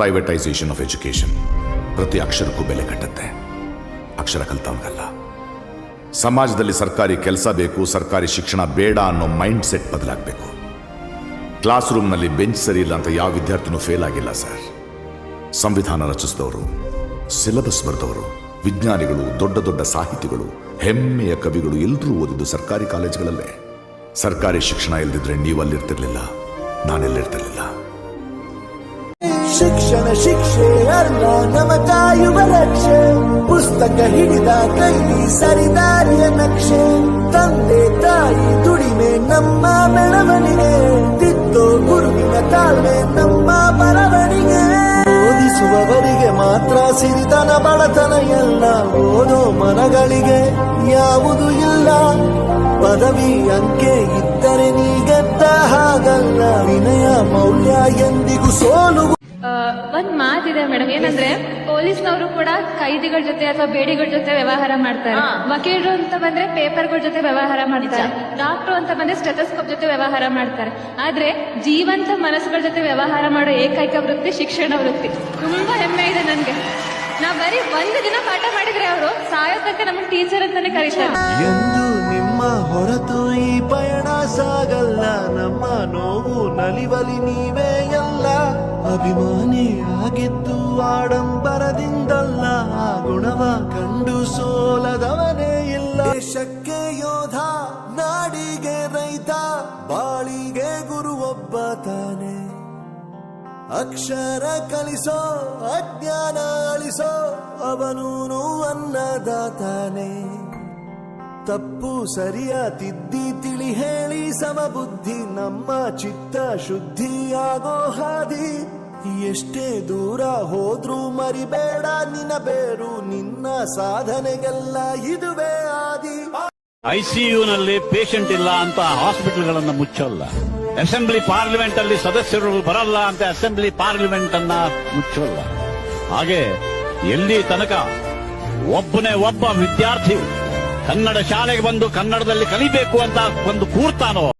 Privatisation of education ಪ್ರತಿ ಅಕ್ಷರಕ್ಕೂ ಬೆಲೆ ಕಟ್ಟುತ್ತೆ. ಅಕ್ಷರ ಕಲ್ತವನಿಗಲ್ಲ. ಸಮಾಜದಲ್ಲಿ ಸರ್ಕಾರಿ ಕೆಲಸ ಬೇಕು, ಸರ್ಕಾರಿ ಶಿಕ್ಷಣ ಬೇಡ ಅನ್ನೋ ಮೈಂಡ್ ಸೆಟ್ ಬದಲಾಗಬೇಕು. ಕ್ಲಾಸ್ ರೂಮ್ನಲ್ಲಿ ಬೆಂಚ್ ಸರಿ ಇಲ್ಲ ಅಂತ ಯಾವ ವಿದ್ಯಾರ್ಥಿನೂ ಫೇಲ್ ಆಗಿಲ್ಲ ಸರ್ ಸಂವಿಧಾನ ರಚಿಸಿದವರು ಸಿಲೆಬಸ್ ಬರೆದವರು, ವಿಜ್ಞಾನಿಗಳು, ದೊಡ್ಡ ದೊಡ್ಡ ಸಾಹಿತಿಗಳು, ಹೆಮ್ಮೆಯ ಕವಿಗಳು ಎಲ್ಲರೂ ಓದಿದ್ದು ಸರ್ಕಾರಿ ಕಾಲೇಜ್ಗಳಲ್ಲೇ ಸರ್ಕಾರಿ ಶಿಕ್ಷಣ ಇಲ್ದಿದ್ರೆ ನೀವು ಅಲ್ಲಿರ್ತಿರ್ಲಿಲ್ಲ ನಾನೆಲ್ಲಿರ್ತಿರ್ಲಿಲ್ಲ. ಶಿಕ್ಷಣ ಶಿಕ್ಷೆ ಅಲ್ಲ ನಮ ಕಾಯುವ ರಕ್ಷೆ ಪುಸ್ತಕ ಹಿಡಿದ ಕೈಲಿ ಸರಿದಾರಿಯ ನಕ್ಷೆ. ತಂದೆ ತಾಯಿ ದುಡಿಮೆ ನಮ್ಮ ಬೆಳವಣಿಗೆ. ತಿದ್ದೋ ಗುರುವಿನ ತಾಳ್ಮೆ ನಮ್ಮ ಬರವಣಿಗೆ. ಓದಿಸುವವರಿಗೆ ಮಾತ್ರ ಸಿರಿತನ ಬಡತನ ಎಲ್ಲ. ಓದೋ ಮನಗಳಿಗೆ ಯಾವುದು ಇಲ್ಲ. ಪದವಿ ಅಂಕೆ ಇದ್ದರೆ ನೀ ಗೆದ್ದ ಹಾಗಲ್ಲ. ವಿನಯ ಮೌಲ್ಯ ಎಂದಿಗೂ ಸೋಲು ಒಂದ್ ಮಾತಿದೆ ಮೇಡಮ್ ಏನಂದ್ರೆ ಪೊಲೀಸ್ನವರು ಕೂಡ ಕೈದಿಗಳ ಜೊತೆ ಅಥವಾ ಬೇಡಿಗಳ ಜೊತೆ ವ್ಯವಹಾರ ಮಾಡ್ತಾರೆ. ವಕೀಲರು ಅಂತ ಬಂದ್ರೆ ಪೇಪರ್ಗಳ ಜೊತೆ ವ್ಯವಹಾರ ಮಾಡ್ತಾರೆ. ಡಾಕ್ಟರ್ ಅಂತ ಬಂದ್ರೆ ಸ್ಟೆಥೋಸ್ಕೋಪ್ ಜೊತೆ ವ್ಯವಹಾರ ಮಾಡ್ತಾರೆ. ಆದ್ರೆ ಜೀವಂತ ಮನಸ್ಸುಗಳ ಜೊತೆ ವ್ಯವಹಾರ ಮಾಡೋ ಏಕೈಕ ವೃತ್ತಿ ಶಿಕ್ಷಣ ವೃತ್ತಿ. ತುಂಬಾ ಹೆಮ್ಮೆ ಇದೆ ನನ್ಗೆ. ನಾ ಬರೀ ಒಂದು ದಿನ ಪಾಠ ಮಾಡಿದ್ರೆ ಅವರು ಸಾಯೋದಕ್ಕೆ ನಮ್ಗೆ ಟೀಚರ್ ಅಂತಾನೆ ಕರೀತಾರೆ. ಎಂದು ನಿಮ್ಮ ಹೊರತು ಈ ಪಯಣ ಸಾಗಲ್ಲ. ನಮ್ಮ ನೋವು ನಲಿವಲಿ ನೀವೇ ಅಭಿಮಾನಿ ಆಗಿದ್ದು ಆಡಂಬರದಿಂದಲ್ಲ, ಗುಣವ ಕಂಡು ಸೋಲದವನೇ ಇಲ್ಲ. ದೇಶಕ್ಕೆ ಯೋಧ, ನಾಡಿಗೆ ರೈತ, ಬಾಳಿಗೆ ಗುರು ಒಬ್ಬ ತಾನೆ ಅಕ್ಷರ ಕಲಿಸೋ, ಅಜ್ಞಾನ ಅಳಿಸೋ, ಅವನೂನು ಅನ್ನದಾತಾನೆ. ತಪ್ಪು ಸರಿಯ ತಿದ್ದಿ ತಿಳಿ ಹೇಳಿ ಸಮಬುದ್ಧಿ ನಮ್ಮ ಚಿತ್ತ ಶುದ್ಧಿಯಾಗೋ ಹಾದಿ. ಎಷ್ಟೇ ದೂರ ಹೋದ್ರೂ ಮರಿಬೇಡ ನಿನ್ನ ಬೇರು, ನಿನ್ನ ಸಾಧನೆಗೆಲ್ಲ ಇದುವೇ ಆದಿ ಐಸಿಯುನಲ್ಲಿ ಪೇಷಂಟ್ ಇಲ್ಲ ಅಂತ ಹಾಸ್ಪಿಟಲ್ಗಳನ್ನು ಮುಚ್ಚಲ್ಲ. ಅಸೆಂಬ್ಲಿ ಪಾರ್ಲಿಮೆಂಟ್ ಅಲ್ಲಿ ಸದಸ್ಯರು ಬರಲ್ಲ ಅಂತ ಅಸೆಂಬ್ಲಿ ಪಾರ್ಲಿಮೆಂಟ್ ಅನ್ನ ಮುಚ್ಚಲ್ಲ. ಹಾಗೆ ಎಲ್ಲಿ ತನಕ ಒಬ್ಬನೇ ಒಬ್ಬ ವಿದ್ಯಾರ್ಥಿ ಕನ್ನಡ ಶಾಲೆಗೆ ಬಂದು ಕನ್ನಡದಲ್ಲಿ ಕಲಿಬೇಕು ಅಂತ ಒಂದು ಕೂರ್ತಾನೋ?